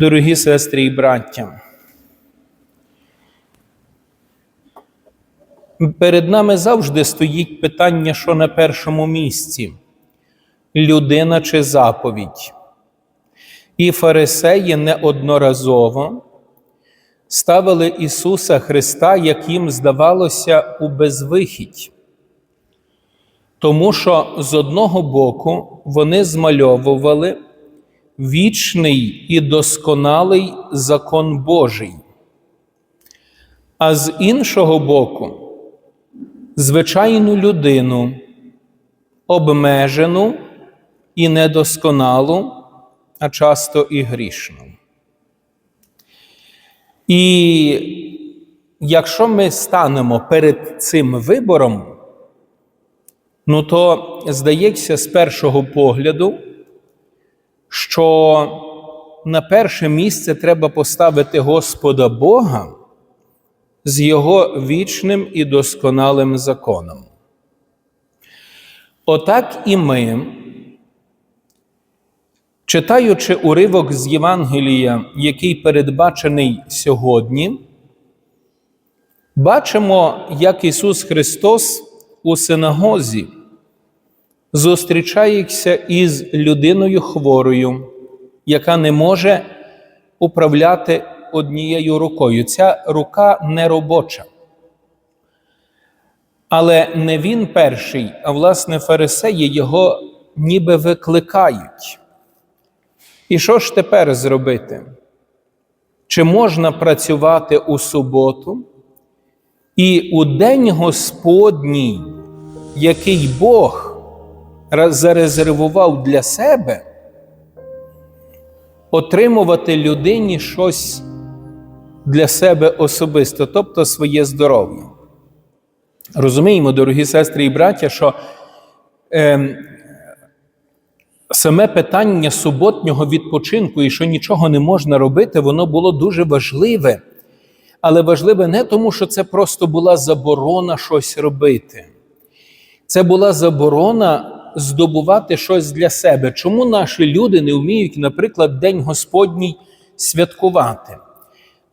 Дорогі сестри і браття, перед нами завжди стоїть питання, що на першому місці людина чи заповідь. І фарисеї неодноразово ставили Ісуса Христа, як їм здавалося, у безвихідь. Тому що з одного боку вони змальовували вічний і досконалий закон Божий, а з іншого боку, звичайну людину, обмежену і недосконалу, а часто і грішну. І якщо ми станемо перед цим вибором, ну то здається з першого погляду, що на перше місце треба поставити Господа Бога з Його вічним і досконалим законом. Отак і ми, читаючи уривок з Євангелія, який передбачений сьогодні, бачимо, як Ісус Христос у синагозі зустрічається із людиною хворою, яка не може управляти однією рукою. Ця рука не робоча. Але не він перший, а власне фарисеї його ніби викликають. І що ж тепер зробити? Чи можна працювати у суботу і у день Господній, який Бог зарезервував для себе, отримувати людині щось для себе особисто, тобто своє здоров'я? Розуміємо, дорогі сестри і браття, що е, саме питання суботнього відпочинку і що нічого не можна робити, воно було дуже важливе. Але важливе не тому, що це просто була заборона щось робити. Це була заборона здобувати щось для себе. Чому наші люди не вміють, наприклад, День Господній святкувати?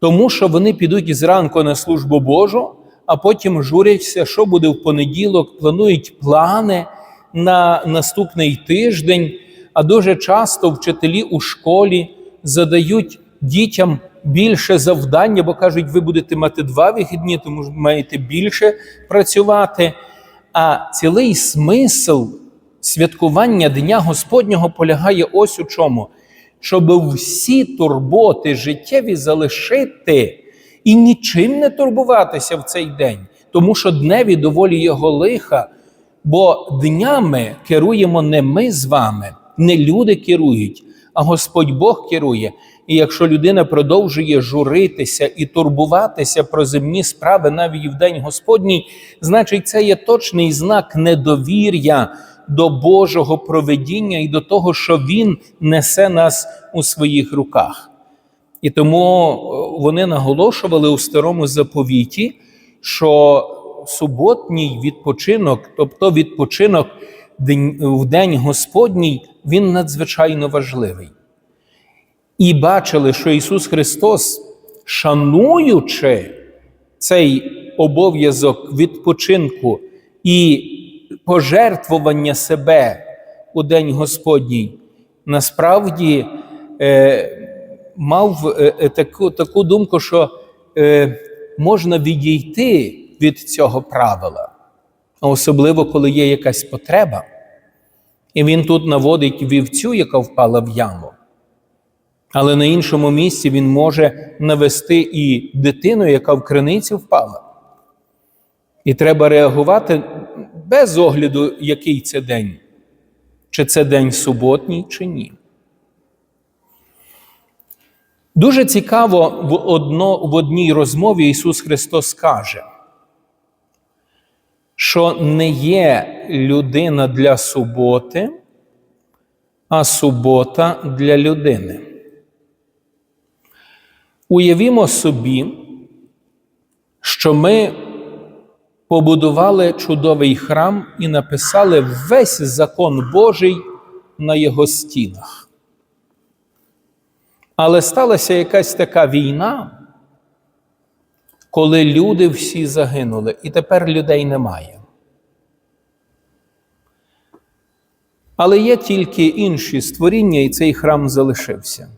Тому що вони підуть зранку на службу Божу, а потім журяться, що буде в понеділок, планують плани на наступний тиждень. А дуже часто вчителі у школі задають дітям більше завдання, бо кажуть, ви будете мати два вихідні, тому маєте більше працювати. А цілий смисл святкування Дня Господнього полягає ось у чому, щоб всі турботи життєві залишити і нічим не турбуватися в цей день, тому що дневі доволі його лиха, бо днями керуємо не ми з вами, не люди керують, а Господь Бог керує. І якщо людина продовжує журитися і турбуватися про земні справи навіть в день Господній, значить це є точний знак недовір'я до Божого проведіння і до того, що Він несе нас у своїх руках. І тому вони наголошували у старому заповіті, що суботній відпочинок, тобто відпочинок в День Господній, він надзвичайно важливий. І бачили, що Ісус Христос, шануючи цей обов'язок відпочинку і пожертвування себе у День Господній, насправді е, мав е, таку, таку думку, що е, можна відійти від цього правила, особливо, коли є якась потреба. І він тут наводить вівцю, яка впала в яму. Але на іншому місці він може навести і дитину, яка в криницю впала. І треба реагувати без огляду, який це день, чи це день суботній, чи ні. Дуже цікаво, в, одно, в одній розмові Ісус Христос каже, що не є людина для суботи, а субота для людини. Уявімо собі, що ми побудували чудовий храм і написали весь закон Божий на його стінах. Але сталася якась така війна, коли люди всі загинули, і тепер людей немає. Але є тільки інші створіння, і цей храм залишився.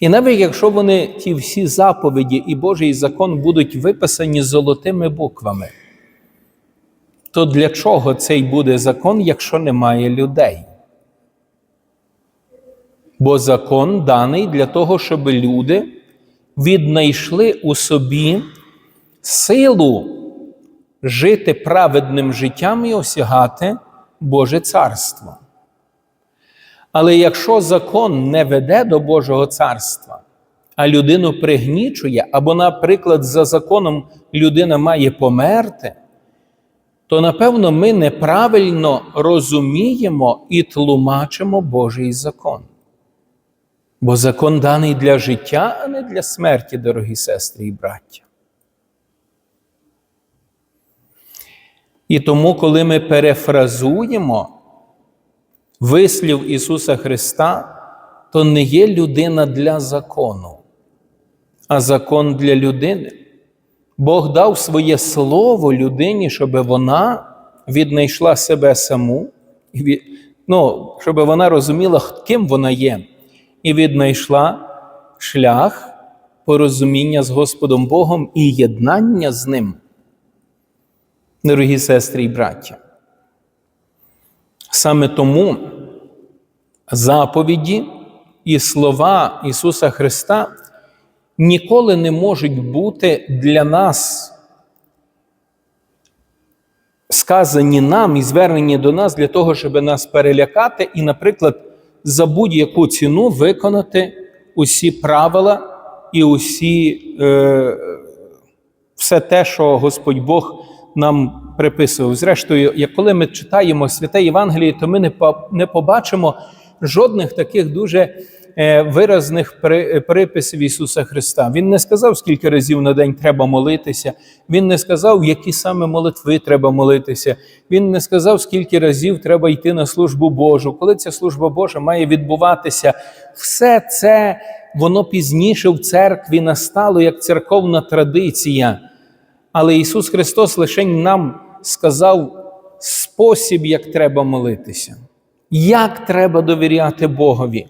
І навіть якщо вони ті всі заповіді і Божий закон будуть виписані золотими буквами, то для чого цей буде закон, якщо немає людей? Бо закон даний для того, щоб люди віднайшли у собі силу жити праведним життям і осягати Боже царство. Але якщо закон не веде до Божого царства, а людину пригнічує, або, наприклад, за законом людина має померти, то напевно ми неправильно розуміємо і тлумачимо Божий закон. Бо закон даний для життя, а не для смерті, дорогі сестри і браття. І тому, коли ми перефразуємо вислів Ісуса Христа, то не є людина для закону, а закон для людини. Бог дав своє слово людині, щоб вона віднайшла себе саму, ну, щоб вона розуміла, ким вона є, і віднайшла шлях порозуміння з Господом Богом і єднання з Ним. Дорогі сестри і браття. Саме тому заповіді і слова Ісуса Христа ніколи не можуть бути для нас сказані нам і звернені до нас для того, щоб нас перелякати і, наприклад, за будь-яку ціну виконати усі правила і усі, е, все те, що Господь Бог нам приписував. Зрештою, як коли ми читаємо святе Євангеліє, то ми не, побачимо жодних таких дуже е, виразних приписів Ісуса Христа. Він не сказав, скільки разів на день треба молитися. Він не сказав, які саме молитви треба молитися. Він не сказав, скільки разів треба йти на службу Божу. Коли ця служба Божа має відбуватися, все це воно пізніше в церкві настало як церковна традиція. Але Ісус Христос лише нам сказав спосіб, як треба молитися, як треба довіряти Богові.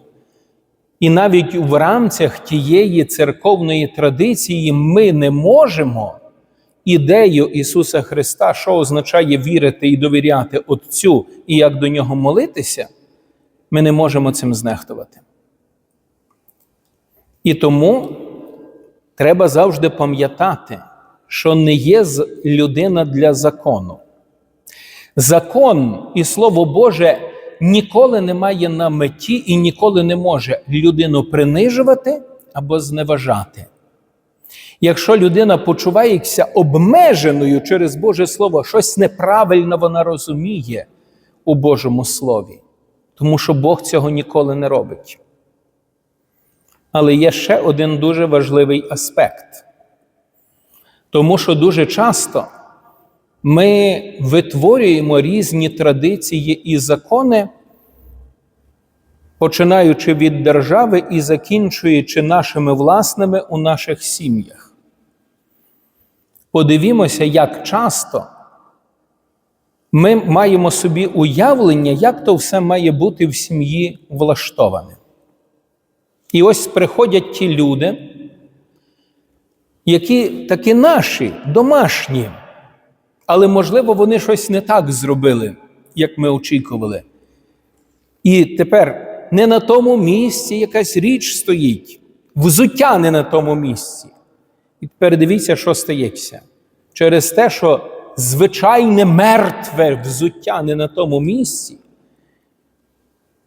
І навіть в рамках тієї церковної традиції ми не можемо ідею Ісуса Христа, що означає вірити і довіряти Отцю, і як до Нього молитися, ми не можемо цим знехтувати. І тому треба завжди пам'ятати що не є людина для закону. Закон і Слово Боже ніколи не має на меті і ніколи не може людину принижувати або зневажати. Якщо людина почувається обмеженою через Боже Слово, щось неправильно вона розуміє у Божому Слові, тому що Бог цього ніколи не робить. Але є ще один дуже важливий аспект. Тому що дуже часто ми витворюємо різні традиції і закони, починаючи від держави і закінчуючи нашими власними у наших сім'ях. Подивімося, як часто ми маємо собі уявлення, як то все має бути в сім'ї влаштоване. І ось приходять ті люди які такі наші, домашні, але, можливо, вони щось не так зробили, як ми очікували. І тепер не на тому місці якась річ стоїть, взуття не на тому місці. І тепер дивіться, що стається. Через те, що звичайне мертве взуття не на тому місці,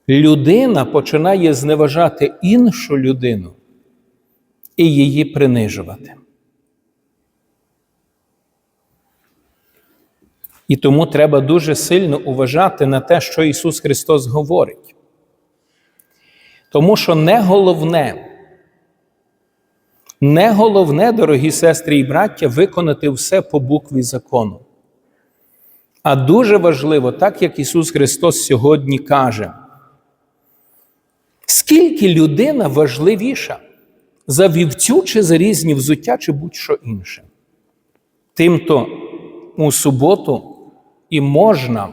людина починає зневажати іншу людину і її принижувати. І тому треба дуже сильно уважати на те, що Ісус Христос говорить. Тому що не головне, не головне, дорогі сестри і браття, виконати все по букві закону. А дуже важливо, так як Ісус Христос сьогодні каже, Скільки людина важливіша за вівцю чи за різні взуття, чи будь-що інше? Тимто у суботу і можна,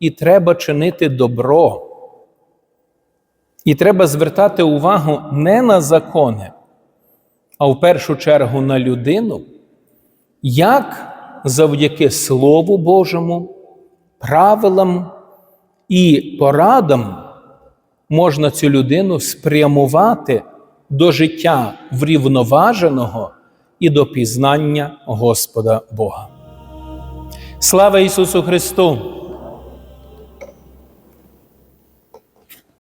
і треба чинити добро. І треба звертати увагу не на закони, а в першу чергу на людину, як завдяки Слову Божому, правилам і порадам можна цю людину спрямувати до життя врівноваженого і до пізнання Господа Бога. Слава Ісусу Христу!